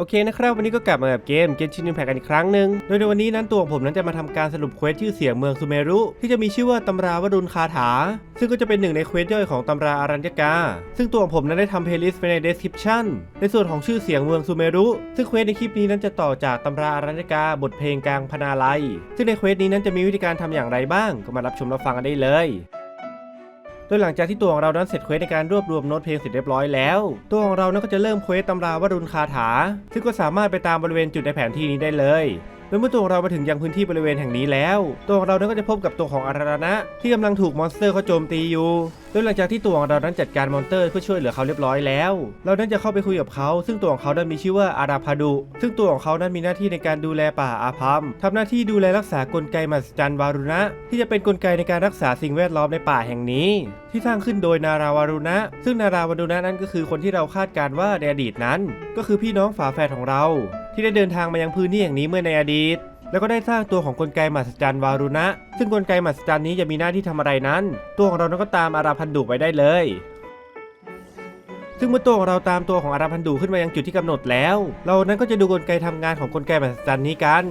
โอเคนะครับวันนี้ก็กลับมากับเกมเกมชิน i ิ p แพกันอีกครั้งหนึ่งโดยในวันนี้นั้นตัวของผมนั้นจะมาทำการสรุปเควสชื่อเสียงเมืองซูเมรุ ที่จะมีชื่อว่าตำราวรุณคาถา ซึ่งก็จะเป็นหนึ่งในเควสย่อยของตำราอารัญญกา ซึ่งตัวของผมนั้นได้ทำเพลย์ลิสต์ไว้ใน description ในส่วนของชื่อเสียงเมืองซูเมรุ ซึ่งเควสในคลิปนี้นั้นจะต่อจากตำราอารัญญกาบทเพลงกลางพนาลัยซึ่งในเควสนี้นั้นจะมีวิธีการทำอย่างไรบ้าง ก็มารับชมรับฟังกันได้เลย โดยหลังจากที่ตัวของเรานั้นเสร็จเควสในการรวบรวมโน้ตเพลงเสร็จเรียบร้อยแล้ว ตัวของเรานั้นก็จะเริ่มเควสตำราวรุณคาถา ซึ่งก็สามารถไปตามบริเวณจุดในแผนที่นี้ได้เลยโดยเมื่อตัวของเรามาถึงยังพื้นที่บริเวณแห่งนี้แล้ว ตัวของเรานั้นก็จะพบกับตัวของอาราณะที่กำลังถูกมอนสเตอร์เขาโจมตีอยู่โดยหลังจากที่ตัวของเรานั้นจัดการมอนเตอร์เพื่อช่วยเหลือเขาเรียบร้อยแล้ว เรานั้นจะเข้าไปคุยกับเขา ซึ่งตัวของเขานั้นมีชื่อว่าอาราพาดุ ซึ่งตัวของเขานั้นมีหน้าที่ในการดูแลป่าอาพัมทำหน้าที่ดูแลรักษากลไกมหัศจรรย์วารุณะ ที่จะเป็นกลไกในการรักษาสิ่งแวดล้อมในป่าแห่งนี้ ที่สร้างขึ้นโดยนาราวารุณะ ซึ่งนาราวารุณะนั้นก็คือคนที่เราคาดการณ์ว่าในอดีตนั้น ก็คือพี่น้องฝาแฝดของเรา ที่ได้เดินทางมายังพื้นที่แห่งนี้เมื่อในอดีต แล้วก็ได้สร้างตัวของกลไกมหัศจรรย์วารุณะ ซึ่งกลไกมหัศจรรย์นี้จะมีหน้าที่ทำอะไรนั้น ตัวของเรานั้นก็ตามอาราพันดุไปได้เลย ซึ่งเมื่อตัวของเราตามตัวของอาราพันดุขึ้นมายังจุดที่กำหนดแล้ว เรานั้นก็จะดูกลไกทำงานของกลไกมหัศจรรย์นี้กัน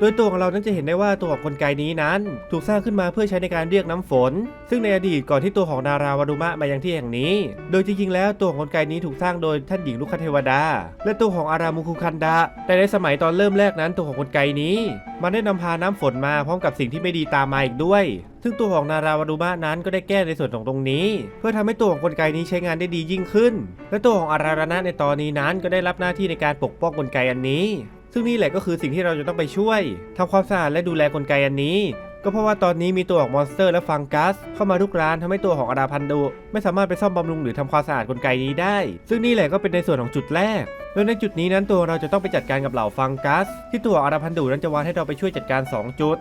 โดยตัวของเรานั้นจะเห็นได้ว่าตัวของกลไกนี้นั้น ถูกสร้างขึ้นมาเพื่อใช้ในการเรียกน้ำฝน ซึ่งในอดีตก่อนที่ตัวของนาราวารุมะมายังที่แห่งนี้ โดยจริงๆแล้วตัวของกลไกนี้ถูกสร้างโดยท่านหญิงลูกคเทวดา และตัวของอารามุคุคันดะแต่ในสมัยตอนเริ่มแรกนั้นตัวของกลไกนี้ มันได้นำพาน้ำฝนมาพร้อมกับสิ่งที่ไม่ดีตามมาอีกด้วยซึ่งตัวของนาราวารุมะนั้นก็ได้แก้ในส่วนของตรงนี้ เพื่อทำให้ตัวของกลไกนี้ใช้งานได้ดียิ่งขึ้น และตัวของอาราณะในตอนนี้นั้นก็ได้รับหน้าที่ในการปกป้องกลไกอันนี้ ซึ่งนี่แหละก็คือสิ่งที่เราจะต้องไปช่วยทำความสะอาดและดูแลกลไกอันนี้ ก็เพราะว่าตอนนี้มีตัวของมอนสเตอร์และฟังกัส เข้ามาลุกรานทำให้ตัวของอาราพันโดไม่สามารถไปซ่อมบำรุงหรือทำความสะอาดกลไกนี้ได้ ซึ่งนี่แหละก็เป็นในส่วนของจุดแรกโดยในจุดนี้นั้นตัวเราจะต้องไปจัดการกับเหล่าฟังกัส ที่ตัวอาราพันดูนั้นจะวานให้เราไปช่วยจัดการ 2 จุด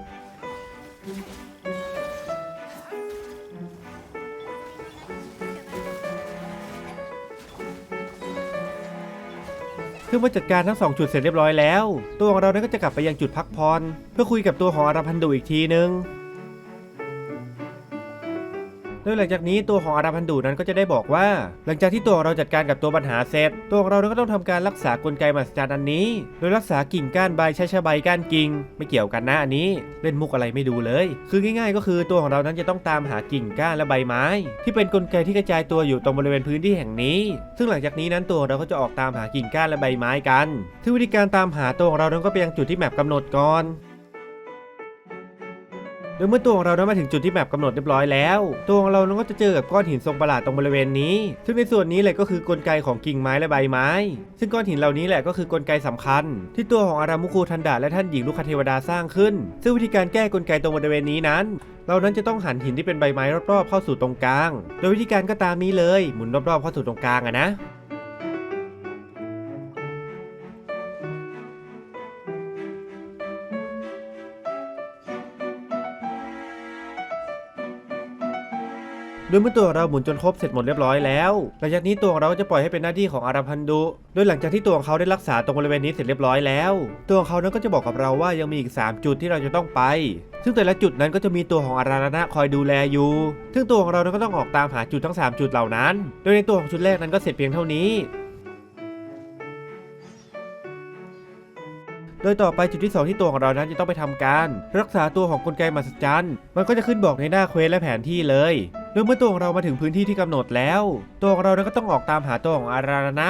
เมื่อจัดการทั้งสองจุดเสร็จเรียบร้อยแล้ว ตัวของเรานั้นก็จะกลับไปยังจุดพักพรเพื่อคุยกับตัวของอาราพันดูอีกทีนึง โดยหลังจากนี้ตัวของอาราพันดูนั้นก็จะได้บอกว่า หลังจากที่ตัวเราจัดการกับตัวปัญหาเสร็จ ตัวเราก็ต้องทำการรักษากลไกมหัศจรรย์อันนี้ โดยรักษากิ่งก้านใบใช้ชะใบก้านกิ่งไม่เกี่ยวกันนะอันนี้ เล่นมุกอะไรไม่ดูเลย คือง่าย ๆ ก็คือตัวของเรานั้นจะต้องตามหากิ่งก้านและใบไม้ ที่เป็นกลไกที่กระจายตัวอยู่ตรงบริเวณพื้นที่แห่งนี้ ซึ่งหลังจากนี้นั้นตัวเราก็จะออกตามหากิ่งก้านและใบไม้กันซึ่งวิธีการตามหาตัวของเรานั้นก็ไปยังจุดที่แมปกำหนดก่อน โดยเมื่อตัวของเรานั้นมาถึงจุดที่แมปกำหนดเรียบร้อยแล้ว ตัวของเรานั้นก็จะเจอกับก้อนหินทรงประหลาดตรงบริเวณนี้ ซึ่งในส่วนนี้แหละก็คือกลไกของกิ่งไม้และใบไม้ ซึ่งก้อนหินเหล่านี้แหละก็คือกลไกสำคัญ ที่ตัวของอารามุคูทันดะและท่านหญิงลูกคเทวดาสร้างขึ้น ซึ่งวิธีการแก้กลไกตรงบริเวณนี้นั้น เรานั้นจะต้องหันหินที่เป็นใบไม้รอบๆเข้าสู่ตรงกลาง โดยวิธีการก็ตามนี้เลย หมุนรอบๆเข้าสู่ตรงกลางอะนะ โดยเมื่อตัวเราหมุนจนครบเสร็จหมดเรียบร้อยแล้ว หลังจากนี้ตัวเราก็จะปล่อยให้เป็นหน้าที่ของอาราพันดุ โดยหลังจากที่ตัวของเขาได้รักษาตรงบริเวณนี้เสร็จเรียบร้อยแล้ว ตัวของเขานั้นก็จะบอกกับเราว่ายังมีอีก 3 จุดที่เราจะต้องไป ซึ่งแต่ละจุดนั้นก็จะมีตัวของอาราณะคอยดูแลอยู่ ซึ่งตัวของเรานั้นก็ต้องออกตามหาจุดทั้ง 3 จุดเหล่านั้น โดยในตัวของจุดแรกนั้นก็เสร็จเพียงเท่านี้โดยต่อไปจุดที่ 2 ที่ตัวของเรานั้นจะต้องไปทำการ รักษาตัวของกลไกมหัศจรรย์ มันก็จะขึ้นบอกในหน้าเควสและแผนที่เลย โดยเมื่อตัวของเรามาถึงพื้นที่ที่กำหนดแล้ว ตัวของเราก็ต้องออกตามหาตัวของอาราณะ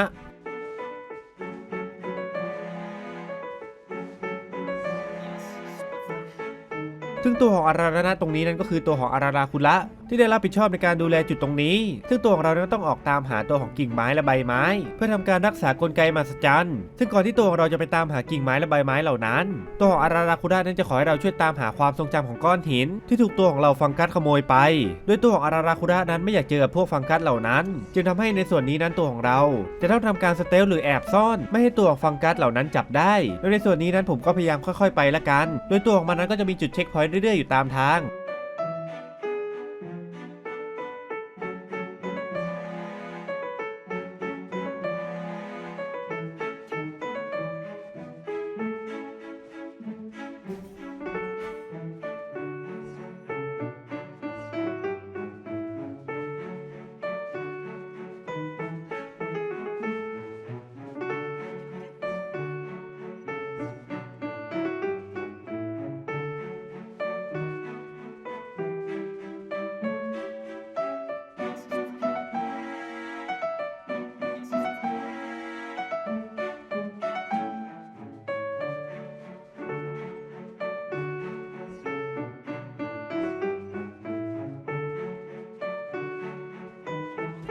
ซึ่งตัวของอาราณะตรงนี้นั้นก็คือตัวของอาราราคุระ ที่ได้รับผิดชอบในการดูแลจุดตรงนี้ ซึ่งตัวของเรานั้นต้องออกตามหาตัวของกิ่งไม้และใบไม้ เพื่อทำการรักษากลไกมหัศจรรย์ ซึ่งก่อนที่ตัวของเราจะไปตามหากิ่งไม้และใบไม้เหล่านั้น ตัวของอาราราคุระนั้นจะขอให้เราช่วยตามหาความทรงจำของก้อนหิน ที่ถูกตัวของเราฟังกัสขโมยไป โดยตัวของอาราราคุระนั้นไม่อยากเจอกับพวกฟังกัสเหล่านั้น จึงทำให้ในส่วนนี้นั้นตัวของเรา จะต้องทำการสเตลหรือแอบซ่อน ไม่ให้ตัวของฟังกัสเหล่านั้นจับได้โดยในส่วนนี้นั้นผมก็พยายามค่อยๆ ไปละกัน โดยตัวของมันนั้นก็จะมีจุดเช็คพอยต์เรื่อยๆอยู่ตามทาง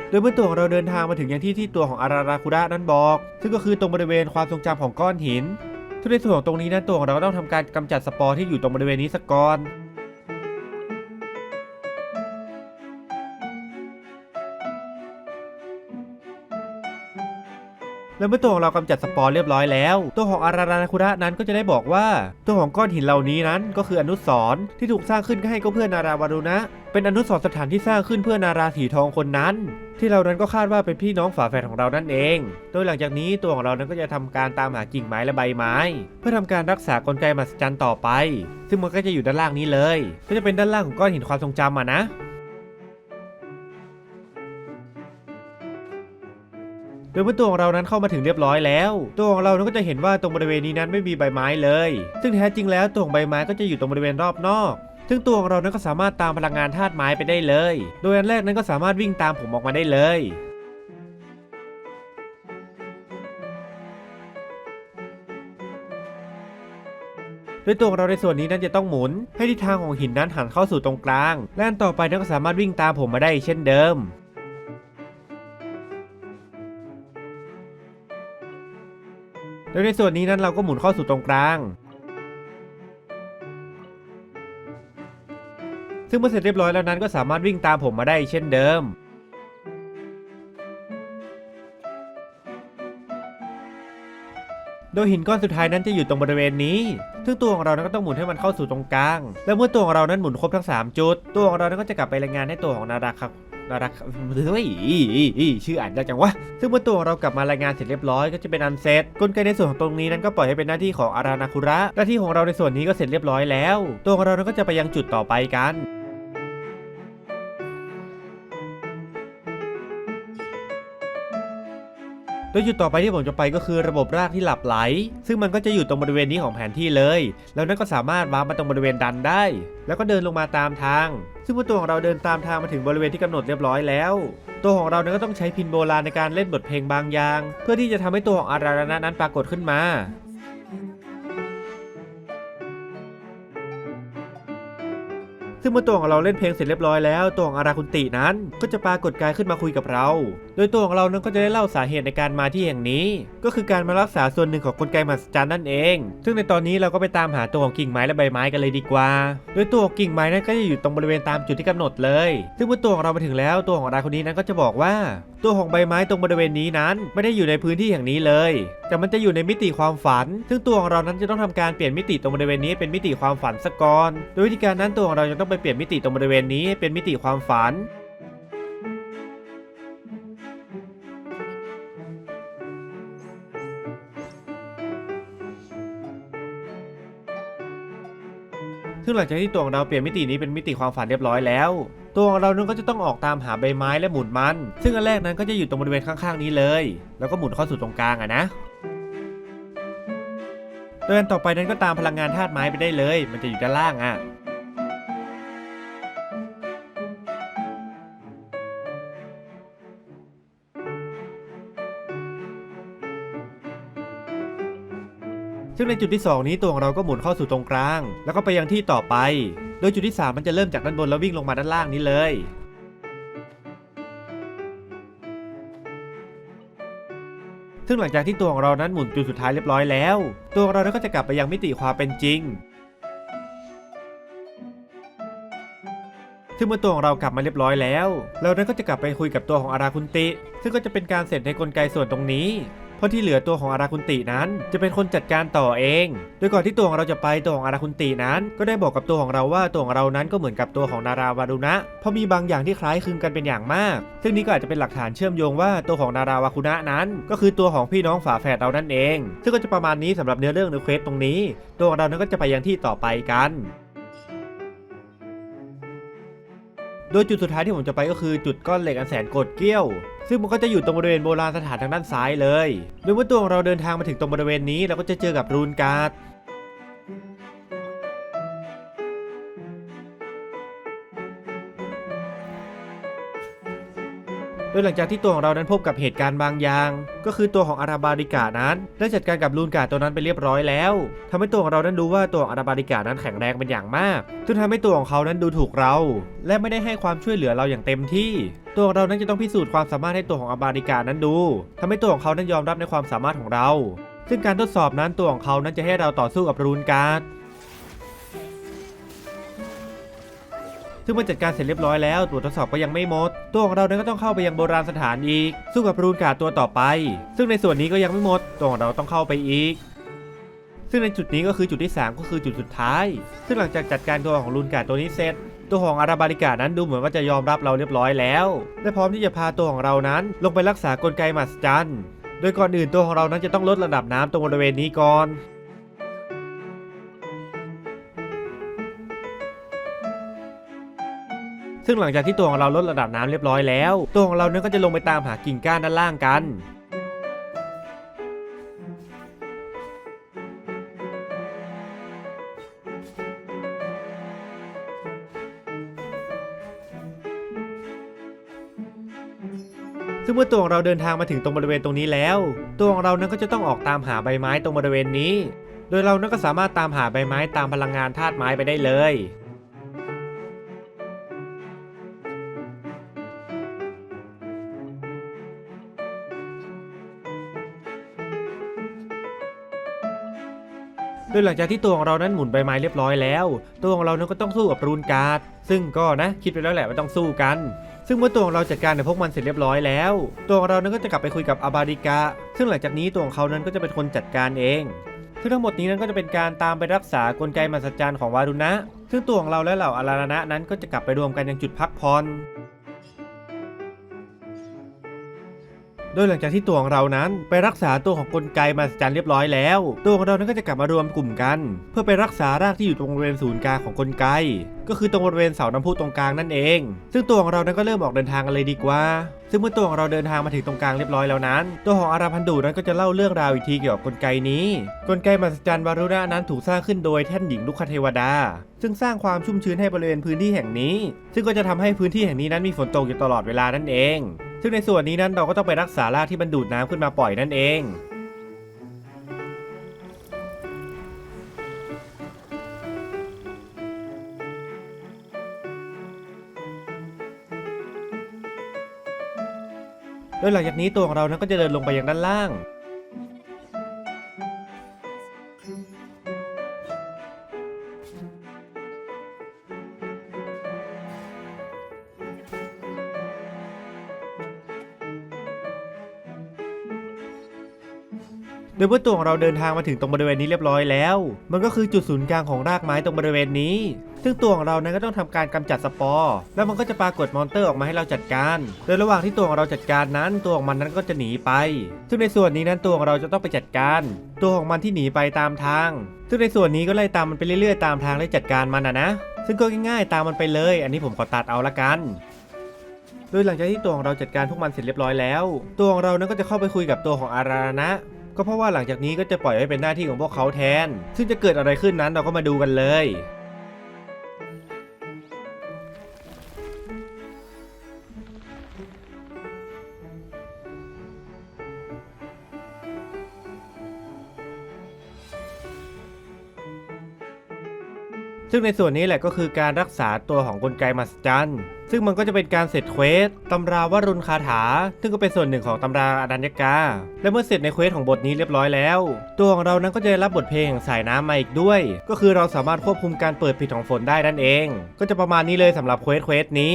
โดยเมื่อตัวของเราเดินทางมาถึงยังที่ที่ตัวของอาราราคุระนั้นบอก ซึ่งก็คือตรงบริเวณความทรงจำของก้อนหินซึ่งในส่วนของตรงนี้นั้นตัวของเราต้องทำการกำจัดสปอร์ที่อยู่ตรงบริเวณนี้สักก่อน แล้วเมื่อตัวของเรากำจัดสปอร์เรียบร้อยแล้ว ตัวของอาราราคุระนั้นก็จะได้บอกว่า ตัวของก้อนหินเหล่านี้นั้นก็คืออนุสรณ์ที่ถูกสร้างขึ้นให้ก็เพื่อนาราวารุณะ เป็นอนุสรณ์สถานที่สร้างขึ้นเพื่อนาราสีทองคนนั้น ที่เรานั้นก็คาดว่าเป็นพี่น้องฝาแฝดของเรานั่นเอง โดยหลังจากนี้ตัวของเรานั้นก็จะทำการตามหากิ่งไม้และใบไม้ เพื่อทำการรักษากลไกมหัศจรรย์ต่อไป ซึ่งมันก็จะอยู่ด้านล่างนี้เลย ก็จะเป็นด้านล่างของก้อนหินความทรงจำอะนะ ดยเมื่อตัวของเรานั้นเข้ามาถึงเรียบร้อยแล้ว ตัวของเรานั้นก็จะเห็นว่าตรงบริเวณนี้นั้นไม่มีใบไม้เลย ซึ่งแท้จริงแล้วตัวของใบไม้ก็จะอยู่ตรงบริเวณรอบนอกซึ่งตัวของเรานั้นก็สามารถตามพลังงานธาตุไม้ไปได้เลย โดยอันแรกนั้นก็สามารถวิ่งตามผมออกมาได้เลย โดยตัวของเราในส่วนนี้นั้นจะต้องหมุน ให้ทิศทางของหินนั้นหันเข้าสู่ตรงกลาง และอันต่อไปนั้นก็สามารถวิ่งตามผมมาได้เช่นเดิม โดยในส่วนนี้นั้นเราก็หมุนเข้าสู่ตรงกลาง ซึ่งเมื่อเสร็จเรียบร้อยแล้วนั้นก็สามารถวิ่งตามผมมาได้เช่นเดิม โดยหินก้อนสุดท้ายนั้นจะอยู่ตรงบริเวณนี้ ซึ่งตัวของเรานั้นก็ต้องหมุนให้มันเข้าสู่ตรงกลาง และเมื่อตัวของเรานั้นหมุนครบทั้ง 3 จุด ตัวของเรานั้นก็จะกลับไปรายงานให้ตัวของนาราครับ น่าครับเฮ้ยชื่ออ่านยากจังวะ ซึ่งเมื่อตัวของเรากลับมารายงานเสร็จเรียบร้อยก็จะเป็นอันเสร็จกลไกในส่วนของตรงนี้นั้นก็ปล่อยให้เป็นหน้าที่ของอารานาคุระ หน้าที่ของเราในส่วนนี้ก็เสร็จเรียบร้อยแล้ว ตัวของเราก็จะไปยังจุดต่อไปกัน ดยจุดต่อไปที่ผมจะไปก็คือระบบรากที่หลับไหล ซึ่งมันก็จะอยู่ตรงบริเวณนี้ของแผนที่เลย แล้วนั่นก็สามารถวาร์ปมาตรงบริเวณดันได้ แล้วก็เดินลงมาตามทาง ซึ่งตัวของเราเดินตามทางมาถึงบริเวณที่กำหนดเรียบร้อยแล้ว ตัวของเรานั้นก็ต้องใช้พินโบราณในการเล่นบทเพลงบางอย่าง เพื่อที่จะทำให้ตัวของอาราณะนั้นปรากฏขึ้นมา ซึ่งเมื่อตัวของเราเล่นเพลงเสร็จเรียบร้อยแล้วตัวของอาราคุนตินั้น ก็จะปรากฏกายขึ้นมาคุยกับเรา โดยตัวของเรานั้นก็จะได้เล่าสาเหตุในการมาที่แห่งนี้ ก็คือการมารักษาส่วนหนึ่งของกลไกมหัศจรรย์นั่นเอง ซึ่งในตอนนี้เราก็ไปตามหาตัวของกิ่งไม้และใบไม้กันเลยดีกว่า โดยตัวของกิ่งไม้นั้นก็จะอยู่ตรงบริเวณตามจุดที่กำหนดเลย ซึ่งเมื่อตัวของเรามาถึงแล้วตัวของอาราคนนี้นั้นก็จะบอกว่า ตัวของใบไม้ตรงบริเวณนี้นั้น ไม่ได้อยู่ในพื้นที่อย่างนี้เลย แต่มันจะอยู่ในมิติความฝัน ซึ่งตัวของเรานั้นจะต้องทำการเปลี่ยนมิติตรงบริเวณนี้เป็นมิติความฝันสกก่อนโดยวิธีการนั้นตัวของเราจะต้องไปเปลี่ยนมิติตรงบริเวณนี้ให้เป็นมิติความฝันซึ่งหลังจากที่ตัวของเราเปลี่ยนมิตินี้เป็นมิติความฝันเรียบร้อยแล้ว ตัวของเรานั้นก็จะต้องออกตามหาใบไม้และหมุนมัน ซึ่งอันแรกนั้นก็จะอยู่ตรงบริเวณข้างๆนี้เลย แล้วก็หมุนเข้าสู่ตรงกลางอะนะเดินต่อไปนั้นก็ตามพลังงานธาตุไม้ไปได้เลย มันจะอยู่ด้านล่างอะ ซึ่งในจุดที่ 2 นี้ตัวของเราก็หมุนเข้าสู่ตรงกลาง แล้วก็ไปยังที่ต่อไป โดยจุดที่ 3 มันจะเริ่มจากด้านบนแล้ววิ่งลงมาด้านล่างนี้เลย ซึ่งหลังจากที่ตัวของเรานั้นหมุนจุดสุดท้ายเรียบร้อยแล้ว ตัวของเราก็จะกลับไปยังมิติความเป็นจริง ซึ่งเมื่อตัวของเรากลับมาเรียบร้อยแล้ว เรานั้นก็จะกลับไปคุยกับตัวของอาราคุนติ ซึ่งก็จะเป็นการเสร็จในกลไกส่วนตรงนี้ เพราะที่เหลือตัวของอาราคุนตินั้น จะเป็นคนจัดการต่อเอง โดยก่อนที่ตัวของเราจะไปตัวของอาราคุนตินั้น ก็ได้บอกกับตัวของเราว่าตัวของเรานั้นก็เหมือนกับตัวของนาราวารุณะเพราะมีบางอย่างที่คล้ายคลึงกันเป็นอย่างมาก ซึ่งนี่ก็อาจจะเป็นหลักฐานเชื่อมโยงว่าตัวของนาราวาคุณะนั้น ก็คือตัวของพี่น้องฝาแฝดเรานั่นเอง ซึ่งก็จะประมาณนี้สำหรับเนื้อเรื่องในเควสตรงนี้ ตัวของเรานั้นก็จะไปยังที่ต่อไปกัน ดยจุดสุดท้ายที่ผมจะไปก็คือจุดก้อนเหล็กอันแสนโกดเกี้ยว ซึ่งมันก็จะอยู่ตรงบริเวณโบราณสถานทางด้านซ้ายเลย โดยเมื่อตัวของเราเดินทางมาถึงตรงบริเวณนี้เราก็จะเจอกับรูนการ์ด ดโดยหลังจากที่ตัวของเรานั้นพบกับเหตุการณ์บางอย่าง ก็คือตัวของอาราบาริกานั้นได้จัดการกับลูนกาตัวนั้นไปเรียบร้อยแล้วทำให้ตัวของเรานั้นรู้ว่าตัวของอาราบาริกานั้นแข็งแรงเป็นอย่างมากจนทำให้ตัวของเขานั้นดูถูกเรา และไม่ได้ให้ความช่วยเหลือเราอย่างเต็มที่ ตัวของเรานั้นจะต้องพิสูจน์ความสามารถให้ตัวของอาราบาริกานั้นดูทำให้ตัวของเขานั้นยอมรับในความสามารถของเรา ซึ่งการทดสอบนั้นตัวของเขานั้นจะให้เราต่อสู้กับรูนการ์ ซึ่งเมื่อจัดการเสร็จเรียบร้อยแล้วตัวทดสอบก็ยังไม่หมด ตัวของเรานั้นก็ต้องเข้าไปยังโบราณสถานอีก สู้กับรูนกาตัวต่อไป ซึ่งในส่วนนี้ก็ยังไม่หมด ตัวของเราต้องเข้าไปอีก ซึ่งในจุดนี้ก็คือจุดที่ 3 ก็คือจุดสุดท้าย ซึ่งหลังจากจัดการตัวของรูนกาตัวนี้เสร็จตัวของอาราบาริกานั้นดูเหมือนว่าจะยอมรับเราเรียบร้อยแล้วและพร้อมที่จะพาตัวของเรานั้น ลงไปรักษากลไกมหัศจรรย์โดยก่อนอื่นตัวของเรานั้นจะต้องลดระดับน้ำตรงบริเวณนี้ก่อน ซึ่งหลังจากที่ตัวของเราลดระดับน้ำเรียบร้อยแล้ว ตัวของเราเนี่ยก็จะลงไปตามหากิ่งก้านด้านล่างกันซึ่งเมื่อตัวของเราเดินทางมาถึงตรงบริเวณตรงนี้แล้ว ตัวของเรานั้นก็จะต้องออกตามหาใบไม้ตรงบริเวณนี้ โดยเรานั้นก็สามารถตามหาใบไม้ตามพลังงานธาตุไม้ไปได้เลย ดยหลังจากที่ตัวของเรานั้นหมุนใบไม้เรียบร้อยแล้ว ตัวของเรานั้นก็ต้องสู้กับรูนการ์ด ซึ่งก็นะคิดไปแล้วแหละว่าต้องสู้กัน ซึ่งเมื่อตัวของเราจัดการกับพวกมันเสร็จเรียบร้อยแล้ว ตัวของเรานั้นก็จะกลับไปคุยกับอาบาริกา ซึ่งหลังจากนี้ตัวของเขานั้นก็จะเป็นคนจัดการเองซึ่งทั้งหมดนี้นั้นก็จะเป็นการตามไปรักษากลไกมหัศจรรย์ของวารุณะ ซึ่งตัวของเราและเหล่าอาราณะนั้นก็จะกลับไปรวมกันยังจุดพักผ่อน โดยหลังจากที่ตัวของเรานั้นไปรักษาตัวของกลไกมหัศจรรย์เรียบร้อยแล้ว ตัวของเรานั้นก็จะกลับมารวมกลุ่มกัน เพื่อไปรักษารากที่อยู่ตรงบริเวณศูนย์กลางของกลไก ก็คือตรงบริเวณเสาน้ำพุตรงกลางนั่นเอง ซึ่งตัวของเรานั้นก็เริ่มออกเดินทางกันเลยดีกว่า ซึ่งเมื่อตัวของเราเดินทางมาถึงตรงกลางเรียบร้อยแล้วนั้น ตัวของอาราพันดูนั้นก็จะเล่าเรื่องราวอีกทีเกี่ยวกับกลไกนี้ กลไกมหัศจรรย์วารุณะนั้นถูกสร้างขึ้นโดยแท่นหญิงลุกคเทวดา ซึ่งสร้างความชุ่มชื้นให้บริเวณพื้นที่แห่งนี้ ซึ่งก็จะทำให้พื้นที่แห่งนี้นั้นมีฝนตกอยู่ตลอดเวลานั่นเอง ซึ่งในส่วนนี้นั้นเราก็ต้องไปรักษารากที่มันดูดน้ำขึ้นมาปล่อยนั่นเอง โดยหลังจากนี้ตัวของเรานั้นก็จะเดินลงไปยังด้านล่าง โดยเมื่อตัวของเราเดินทางมาถึงตรงบริเวณนี้เรียบร้อยแล้ว มันก็คือจุดศูนย์กลางของรากไม้ตรงบริเวณนี้ ซึ่งตัวของเรานั้นก็ต้องทำการกำจัดสปอร์ แล้วมันก็จะปรากฏมอนเตอร์ออกมาให้เราจัดการ โดยระหว่างที่ตัวของเราจัดการนั้น ตัวของมันนั้นก็จะหนีไป ซึ่งในส่วนนี้นั้นตัวของเราจะต้องไปจัดการ ตัวของมันที่หนีไปตามทาง ซึ่งในส่วนนี้ก็ไล่ตามมันไปเรื่อยๆตามทางและจัดการมันนะนะ ซึ่งก็ง่ายๆตามมันไปเลย อันนี้ผมขอตัดเอาละกันโดยหลังจากที่ตัวของเราจัดการพวกมันเสร็จเรียบร้อยแล้ว ตัวของเรานั้นก็จะเข้าไปคุยกับตัวของอารานะ ก็เพราะว่าหลังจากนี้ก็จะปล่อยให้เป็นหน้าที่ของพวกเขาแทน ซึ่งจะเกิดอะไรขึ้นนั้นเราก็มาดูกันเลย ซึ่งในส่วนนี้แหละก็คือการรักษาตัวของกลไกมัศจรรย์ซึ่งมันก็จะเป็นการเสร็จเควสตำราวรุณคาถา ซึ่งก็เป็นส่วนหนึ่งของตำราอนัญญกา และเมื่อเสร็จในเควสของบทนี้เรียบร้อยแล้ว ตัวของเรานั้นก็จะได้รับบทเพลงแห่งสายน้ำมาอีกด้วย ก็คือเราสามารถควบคุมการเปิดปิดของฝนได้นั่นเอง ก็จะประมาณนี้เลยสำหรับเควสเควสนี้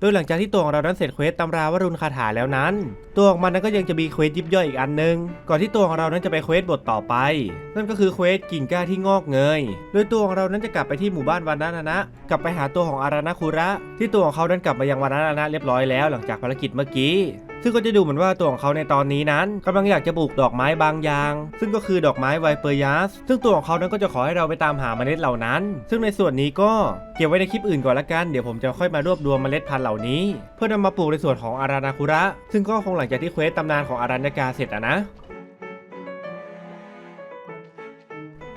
โดยหลังจากที่ตัวของเรานั้นเสร็จเควสตำราวรุณคาถาแล้วนั้น ตัวของมันนั้นก็ยังจะมีเควสยิบย่อยอีกอันนึง ก่อนที่ตัวของเรานั้นจะไปเควสบทต่อไป นั่นก็คือเควสกิ่งก้าที่งอกเงย โดยตัวของเรานั้นจะกลับไปที่หมู่บ้านวานานะกลับไปหาตัวของอารานาคุระ ที่ตัวของเขานั้นกลับมายังวานานะเรียบร้อยแล้วหลังจากภารกิจเมื่อกี้ซึ่งก็จะดูเหมือนว่าตัวของเขาในตอนนี้นั้นกำลังอยากจะปลูกดอกไม้บางอย่าง ซึ่งก็คือดอกไม้ไวเปอร์ยัสซึ่งตัวของเขานั้นก็จะขอให้เราไปตามหาเมล็ดเหล่านั้น ซึ่งในส่วนนี้ก็เก็บไว้ในคลิปอื่นก่อนละกันเดี๋ยวผมจะค่อยมารวบรวมเมล็ดพันธุ์เหล่านี้ เพื่อนำมาปลูกในส่วนของอารานาคุระ ซึ่งก็คงหลังจากที่เควสตำนานของอารันยากาเสร็จอะนะ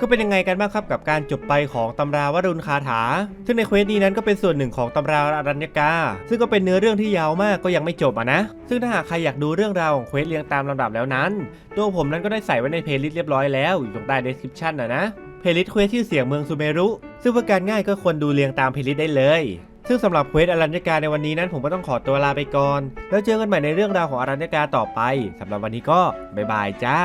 ก็เป็นยังไงกันบ้างครับกับการจบไปของตำราวรุณคาถา ซึ่งในเควสนี้นั้นก็เป็นส่วนหนึ่งของตำราอารัญญกา ซึ่งก็เป็นเนื้อเรื่องที่ยาวมากก็ยังไม่จบอะนะ ซึ่งถ้าหากใครอยากดูเรื่องราวของเควสเรียงตามลำดับแล้วนั้น ตัวผมนั้นก็ได้ใส่ไว้ในเพลย์ลิสต์เรียบร้อยแล้วอยู่ตรงใต้ description นะนะเพลย์ลิสต์เควสชื่อเสียงเมืองซูเมรุ ซึ่งเพื่อการง่ายก็ควรดูเรียงตามเพลย์ลิสต์ได้เลยซึ่งสำหรับเควสอรัญญกาในวันนี้นั้นผมก็ต้องขอตัวลาไปก่อน แล้วเจอกันใหม่ในเรื่องราวของอรัญญกาต่อไปสำหรับวันนี้ก็บ๊ายบายจ้า